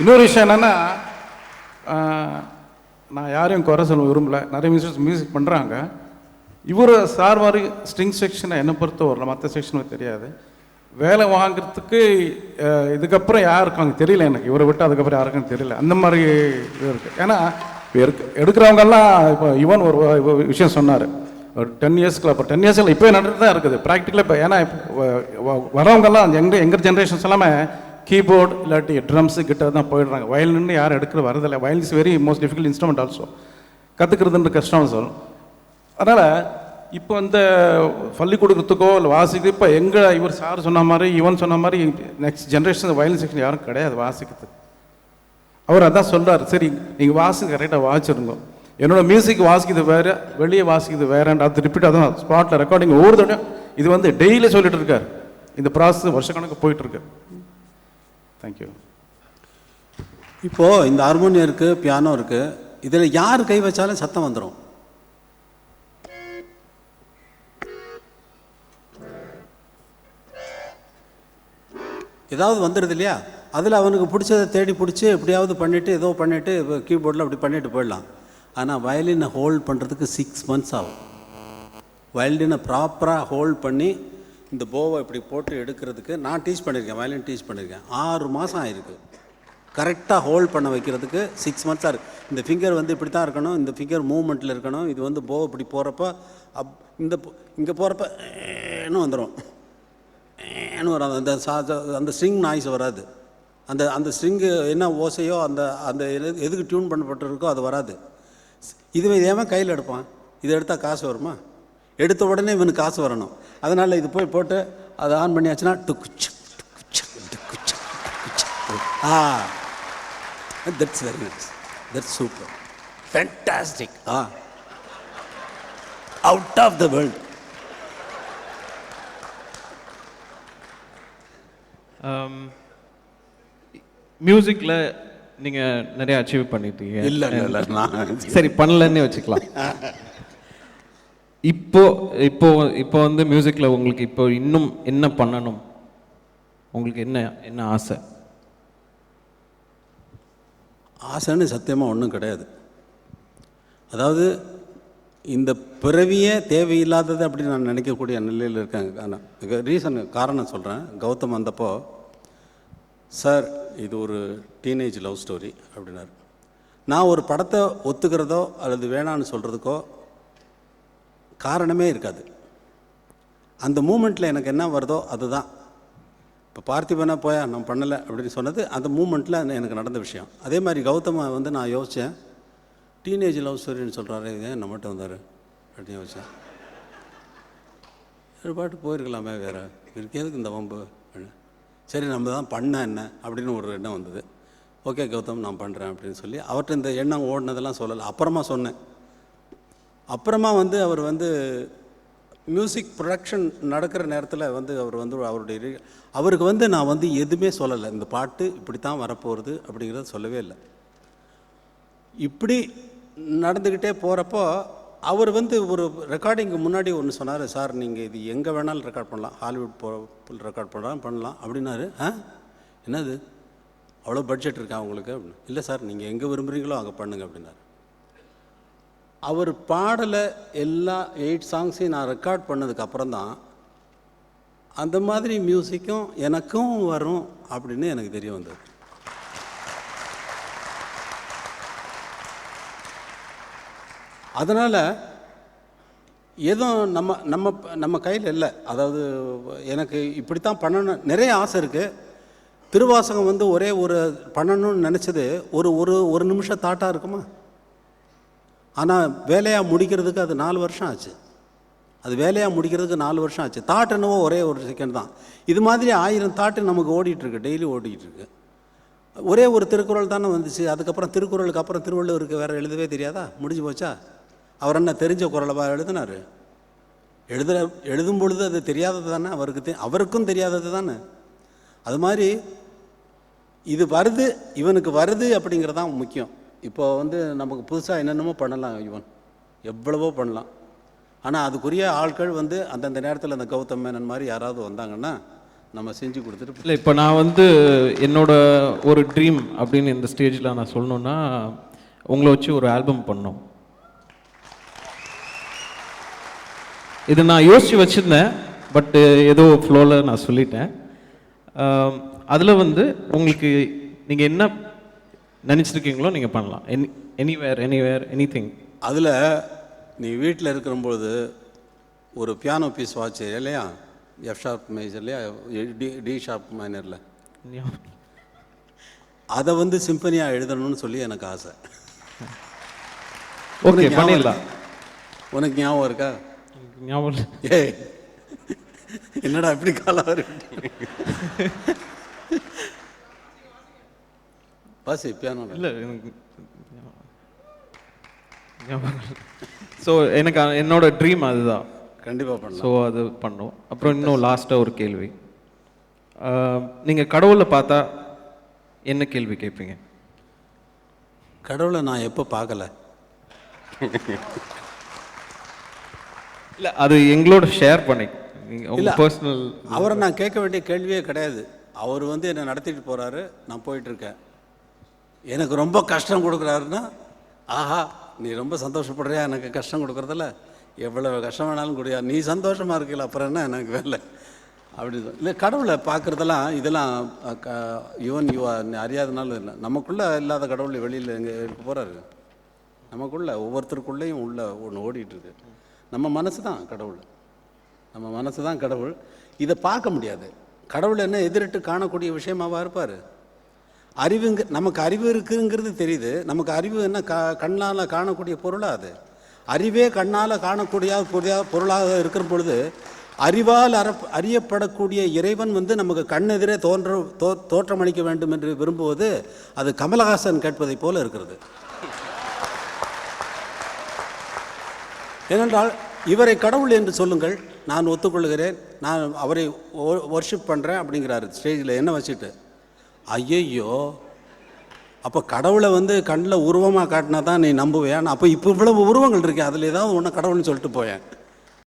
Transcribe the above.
இன்னொரு விஷயம் என்னென்னா நான் யாரையும் குறை சொல்ல விரும்பல. நிறைய மியூசிக் மியூசிக் பண்ணுறாங்க இவர் சார் மாதிரி ஸ்ட்ரிங் செக்ஷனை என்னை பொறுத்த வரல மற்ற செக்ஷனுக்கு தெரியாது. வேலை வாங்குறதுக்கு இதுக்கப்புறம் யார் இருக்காங்க தெரியல எனக்கு. இவரை விட்டு அதுக்கப்புறம் யாருக்கும் தெரியல. அந்த மாதிரி இது இருக்குது ஏன்னா இருக்கு எடுக்கிறவங்கெல்லாம் இப்போ இவன் ஒரு விஷயம் சொன்னார். ஒரு டென் இயர்ஸ்க்கு அப்போ டென் இயர்ஸில் இப்போ நடந்துட்டு தான் இருக்குது. ப்ராக்டிக்கலாக இப்போ ஏன்னா இப்போ வ- வரவங்கெல்லாம் எங்க எங்கள் ஜென்ரேஷன்ஸ் எல்லாமே கீபோர்டு இல்லாட்டி ட்ரம்ஸு கிட்டே தான் போயிடுறாங்க. வயலின்னு யாரும் எடுக்கிற வரதில்லை. Violin is very most difficult instrument also கற்றுக்கிறதுன்ற கஷ்டம் சொல் அதனால் இப்போ இந்த பள்ளி கொடுக்கறதுக்கோ இல்லை வாசிக்கிறது இப்போ எங்கள் இவர் சார் சொன்ன மாதிரி இவன் சொன்ன மாதிரி நெக்ஸ்ட் ஜென்ரேஷன் வயலின் செக்ஷன் யாரும் கிடையாது வாசிக்கிறது. அவர் அதான் சொல்கிறார் சரி நீங்கள் வாசி கரெக்டாக வாசிச்சிருங்க. என்னோடய மியூசிக் வாசிக்கிறது வேறு வெளியே வாசிக்கிறது வேறேன் அது ரிப்பீட் அதான் ஸ்பாட்டில் ரெக்கார்டிங் ஒவ்வொரு தடவையும் இது வந்து டெய்லி சொல்லிட்டு இருக்கார். இந்த ப்ராசஸ் வருஷக்கணக்கு போயிட்டுருக்கு தேங்க்யூ இப்போது இந்த ஹார்மோனியம் இருக்குது பியானோ இருக்குது இதில் யார் கை வச்சாலும் சத்தம் வந்துடும் ஏதாவது வந்துடுது இல்லையா? அதில் அவனுக்கு பிடிச்சதை தேடி பிடிச்சி எப்படியாவது பண்ணிவிட்டு ஏதோ பண்ணிவிட்டு கீபோர்டில் அப்படி பண்ணிட்டு போயிடலாம். ஆனால் வயலினை ஹோல்ட் பண்ணுறதுக்கு சிக்ஸ் மந்த்ஸ் ஆகும். வயலினை ப்ராப்பராக ஹோல்ட் பண்ணி இந்த போவை இப்படி போட்டு எடுக்கிறதுக்கு நான் டீச் பண்ணியிருக்கேன் வயலின் டீச் பண்ணியிருக்கேன். ஆறு மாதம் ஆயிருக்கு. கரெக்டாக ஹோல்ட் பண்ண வைக்கிறதுக்கு சிக்ஸ் மந்த்ஸாக இருக்குது இந்த ஃபிங்கர் வந்து இப்படி தான் இருக்கணும் இந்த ஃபிங்கர் மூவ்மெண்ட்டில் இருக்கணும் இது வந்து போ இப்படி போகிறப்ப அப் இந்த இங்கே போகிறப்ப ஏன்னு வந்துடும் ஏன்னு வராது அந்த சா அந்த ஸ்ட்ரிங் நாய்ஸ் வராது. அந்த அந்த ஸ்ட்ரிங்கு என்ன ஓசையோ அந்த அந்த எதுக்கு டியூன் பண்ணப்பட்டிருக்கோ அது வராது. இதுவே ஏன் கையில் எடுப்பான்? இதை எடுத்தால் காசு வருமா? எடுத்த உடனே இவனுக்கு காசு வரணும் அதனால் இது போய் போட்டு அதை ஆன் பண்ணியாச்சுன்னா டுக்குச்சு ஆ that's very nice that's super fantastic ah out of the world மியூசிக்கில் நீங்கள் நிறைய அச்சீவ் பண்ணிட்டீங்க இல்லை இல்லை நான் சரி பண்ணலன்னே வச்சுக்கலாம் இப்போ இப்போ இப்போ வந்து மியூசிக்கில் உங்களுக்கு இப்போ இன்னும் என்ன பண்ணணும்? உங்களுக்கு என்ன என்ன ஆசை? ஆசைன்னு சத்தியமாக ஒன்றும் கிடையாது. அதாவது இந்த பிறவியே தேவையில்லாதது அப்படின்னு நான் நினைக்கக்கூடிய நிலையில் இருக்காங்க ஆனால் ரீசன் காரணம் சொல்கிறேன் கௌதம் வந்தப்போ சார் இது ஒரு டீனேஜ் லவ் ஸ்டோரி அப்படின்னாரு. நான் ஒரு படத்தை ஒத்துக்கிறதோ அல்லது வேணான்னு சொல்கிறதுக்கோ காரணமே இருக்காது. அந்த மூமெண்ட்டில் எனக்கு என்ன வருதோ அதுதான். இப்போ பார்த்திபனா போயா நான் பண்ணலை அப்படின்னு சொன்னது அந்த மூமெண்ட்டில் எனக்கு நடந்த விஷயம். அதே மாதிரி கௌதம வந்து நான் யோசித்தேன் டீனேஜ் லவ் ஸ்டோரின்னு சொல்கிறாரு இது ஏன் நம்மகிட்ட வந்தார்? அப்படின்னு யோசித்தேன் ஒரு பாட்டு போயிருக்கலாமே வேறு. இருக்கு எதுக்கு இந்த வம்பு? சரி நம்ம தான் பண்ண என்ன? அப்படின்னு ஒரு எண்ணம் வந்தது. ஓகே கௌதம் நான் பண்ணுறேன் அப்படின்னு சொல்லி அவர்கிட்ட இந்த எண்ணம் ஓடினதெல்லாம் சொல்லலை. அப்புறமா சொன்னேன் அப்புறமா வந்து அவர் வந்து மியூசிக் ப்ரொடக்ஷன் நடக்கிற நேரத்தில் வந்து அவர் வந்து அவருடைய அவருக்கு வந்து நான் வந்து எதுவுமே சொல்லலை. இந்த பாட்டு இப்படி தான் வரப்போகிறது அப்படிங்கிறத சொல்லவே இல்லை. இப்படி நடந்துக்கிட்டே போகிறப்போ அவர் வந்து ஒரு ரெக்கார்டிங்க்கு முன்னாடி ஒன்று சொன்னார் சார் நீங்கள் இது எங்கே வேணாலும் ரெக்கார்ட் பண்ணலாம். ஹாலிவுட் போ ரெக்கார்ட் பண்ணலாம் பண்ணலாம். அப்படின்னாரு. ஆ? என்னது? அவ்வளோ பட்ஜெட் இருக்கா உங்களுக்கு? அப்படின்னு. இல்லை சார் நீங்கள் எங்கே விரும்புகிறீங்களோ அங்கே பண்ணுங்க அப்படின்னாரு. அவர் பாடலை எல்லா எயிட் சாங்ஸையும் நான் ரெக்கார்ட் பண்ணதுக்கு அப்புறம் தான் அந்த மாதிரி மியூசிக்கும் எனக்கும் வரும் அப்படின்னு எனக்கு தெரிய வந்தது. அதனால் எதுவும் நம்ம நம்ம நம்ம கையில் இல்லை. அதாவது எனக்கு இப்படி தான் பண்ணணும். நிறைய ஆசை இருக்குது திருவாசகம் வந்து ஒரே ஒரு பண்ணணும்னு நினச்சது ஒரு ஒரு ஒரு நிமிஷம் தாட்டாக இருக்குமா? ஆனால் வேலையாக முடிக்கிறதுக்கு அது நாலு வருஷம் ஆச்சு. அது வேலையாக முடிக்கிறதுக்கு நாலு வருஷம் ஆச்சு. தாட் என்னவோ ஒரே ஒரு செகண்ட் தான். இது மாதிரி ஆயிரம் தாட்டு நமக்கு ஓடிட்டுருக்கு டெய்லி ஓடிட்டுருக்கு. ஒரே ஒரு திருக்குறள் தானே வந்துச்சு. அதுக்கப்புறம் திருக்குறளுக்கு அப்புறம் திருவள்ளுவருக்கு வேறு எழுதவே தெரியாதா? முடிஞ்சு போச்சா? அவர் என்ன தெரிஞ்ச குரலவா எழுதினார்? எழுதுகிற எழுதும் பொழுது அது தெரியாதது தானே? அவருக்கு தெ அவருக்கும் தெரியாதது தானே? அது மாதிரி இது வருது இவனுக்கு வருது அப்படிங்கிறது தான் முக்கியம். இப்போ வந்து நமக்கு புதுசாக என்னென்னமோ பண்ணலாம் இவன் எவ்வளவோ பண்ணலாம். ஆனால் அதுக்குரிய ஆட்கள் வந்து அந்தந்த நேரத்தில் அந்த கௌதம் மேனன் மாதிரி யாராவது வந்தாங்கன்னா நம்ம செஞ்சு கொடுத்துட்டு இல்லை இப்போ நான் வந்து என்னோட ஒரு ட்ரீம் அப்படின்னு இந்த ஸ்டேஜில் நான் சொல்லணுன்னா உங்களை வச்சு ஒரு ஆல்பம் பண்ணோம். இது நான் யோசித்து வச்சுருந்தேன் பட்டு ஏதோ ஃப்ளோவில் நான் சொல்லிட்டேன். அதில் வந்து உங்களுக்கு நீங்கள் என்ன நினச்சிருக்கீங்களோ நீங்கள் பண்ணலாம். Any anywhere anywhere any thing அதில் நீ வீட்டில் இருக்கிறபொழுது ஒரு பியானோ பீஸ் வாட்ச் இல்லையா? எஃப் ஷார்ப் மேஜர் இல்லையா? டி டி ஷார்ப் மைனரில் அதை வந்து சிம்பனியாக எழுதணும்னு சொல்லி எனக்கு ஆசை. ஓகே பண்ணிடலாம்? உனக்கு ஞாபகம் இருக்கா? ஞாபகம். ஏய் என்னடா இப்படி காலம் இருக்கு வாசி பியானோ இல்லை எனக்கு ஸோ எனக்கு என்னோட ட்ரீம் அதுதான். கண்டிப்பாக பண்ணலாம். ஸோ அது பண்ணோம் அப்புறம் இன்னும் லாஸ்ட்டாக ஒரு கேள்வி. நீங்கள் கடவுளை பார்த்தா என்ன கேள்வி கேட்பீங்க? கடவுளை நான் எப்போ பார்க்கல? இல்லை அது எங்களோட ஷேர் பண்ணி. உங்கள் பர்சனல் அவரை நான் கேட்க வேண்டிய கேள்வியே கிடையாது. அவர் வந்து என்னை நடத்திட்டு போகிறாரு நான் போயிட்டுருக்கேன் எனக்கு ரொம்ப கஷ்டம் கொடுக்குறாருன்னா ஆஹா நீ ரொம்ப சந்தோஷப்படுறியா? எனக்கு கஷ்டம் கொடுக்குறதில்ல. எவ்வளோ கஷ்டம் வேணாலும் கொடுயா. நீ சந்தோஷமாக இருக்கல அப்புறம் என்ன எனக்கு வேலை? அப்படி இல்லை கடவுளை பார்க்குறதெல்லாம் இதெல்லாம் யுவன் யுவா அறியாதனாலும் இல்லை. நமக்குள்ளே இல்லாத கடவுள் வெளியில் எங்கே இருக்க போகிறாரு நமக்குள்ளே ஒவ்வொருத்தருக்குள்ளேயும் உள்ள ஒன்று ஓடிட்டு இருக்கு நம்ம மனசு தான் கடவுள். நம்ம மனசு தான் கடவுள். இதை பார்க்க முடியாது. கடவுள் என்ன எதிரிட்டு காணக்கூடிய விஷயமாவா இருப்பார்? அறிவுங்க நமக்கு அறிவு இருக்குங்கிறது தெரியுது. நமக்கு அறிவு என்ன க கண்ணால் காணக்கூடிய பொருளாக அது? அறிவே கண்ணால் காணக்கூடிய பொருளாக இருக்கிற பொழுது அறிவால் அற அறியப்படக்கூடிய இறைவன் வந்து நமக்கு கண்ணெதிரே தோன்ற தோ தோற்றமளிக்க வேண்டும் என்று விரும்புவது அது கமலஹாசன் கேட்பதைப் போல இருக்கிறது. ஏனென்றால் இவரை கடவுள் என்று சொல்லுங்கள் நான் ஒத்துக்கொள்கிறேன் நான் அவரை ஒர்ஷிப் பண்ணுறேன் அப்படிங்கிறாரு. ஸ்டேஜில் என்ன வச்சுட்டு? ஐயையோ. அப்போ கடவுளை வந்து கண்ணில் உருவமாக காட்டினா தான் நீ நம்புவேன் அப்போ இப்போ இவ்வளவு உருவங்கள் இருக்கு அதில் ஏதாவது ஒன்று கடவுள்னு சொல்லிட்டு போயேன்.